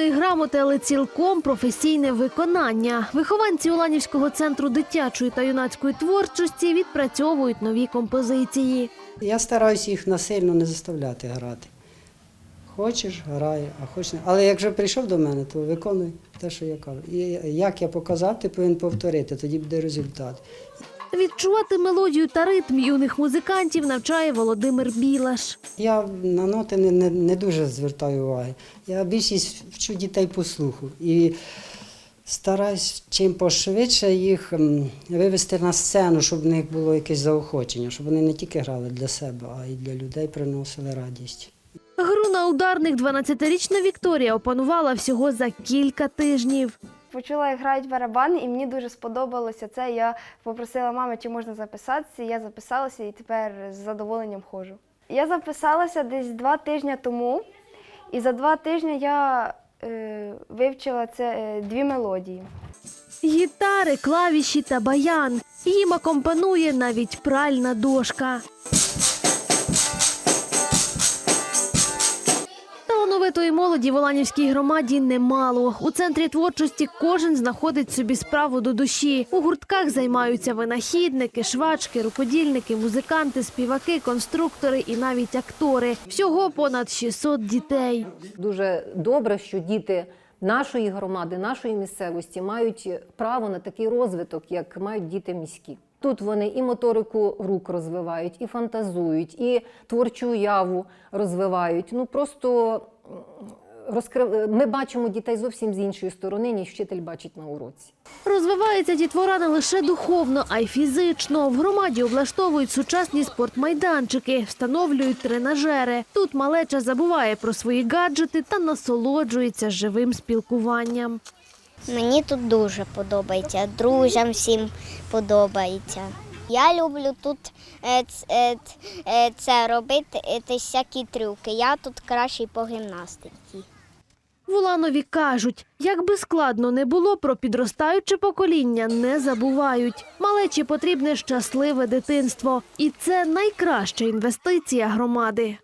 і грамоти, але цілком професійне виконання. Вихованці Уланівського центру дитячої та юнацької творчості відпрацьовують нові композиції. Я стараюся їх насильно не заставляти грати. Хочеш, грай, а хочеш. Але як вже прийшов до мене, то виконуй те, що я кажу. І як я показав, ти повинен повторити, тоді буде результат. Відчувати мелодію та ритм юних музикантів навчає Володимир Білаш. Я на ноти не, не, не дуже звертаю уваги. Я більшість вчу дітей по слуху. І стараюсь чим пошвидше їх вивести на сцену, щоб в них було якесь заохочення, щоб вони не тільки грали для себе, а й для людей приносили радість. Гру на ударних 12-річна Вікторія опанувала всього за кілька тижнів. Почула, як грають барабани, і мені дуже сподобалося це. Я попросила мами, чи можна записатися. Я записалася і тепер з задоволенням ходжу. Я записалася десь два тижні тому, і за два тижні я е, вивчила це е, дві мелодії. Гітари, клавіші та баян. Їм акомпанує навіть пральна дошка. Талановитої молоді в Оланівській громаді немало. У центрі творчості кожен знаходить собі справу до душі. У гуртках займаються винахідники, швачки, рукодільники, музиканти, співаки, конструктори і навіть актори. Всього понад 600 дітей. Дуже добре, що діти нашої громади, нашої місцевості мають право на такий розвиток, як мають діти міські. Тут вони і моторику рук розвивають, і фантазують, і творчу уяву розвивають. Ну просто розкрив... ми бачимо дітей зовсім з іншої сторони, ніж вчитель бачить на уроці. Розвивається дітвора не лише духовно, а й фізично. В громаді облаштовують сучасні спортмайданчики, встановлюють тренажери. Тут малеча забуває про свої гаджети та насолоджується живим спілкуванням. Мені тут дуже подобається, друзям всім подобається. Я люблю тут е, е, е, це робити, всякі трюки. Я тут кращий по гімнастиці. Вуланові кажуть, як би складно не було, про підростаюче покоління не забувають. Малечі потрібне щасливе дитинство, і це найкраща інвестиція громади.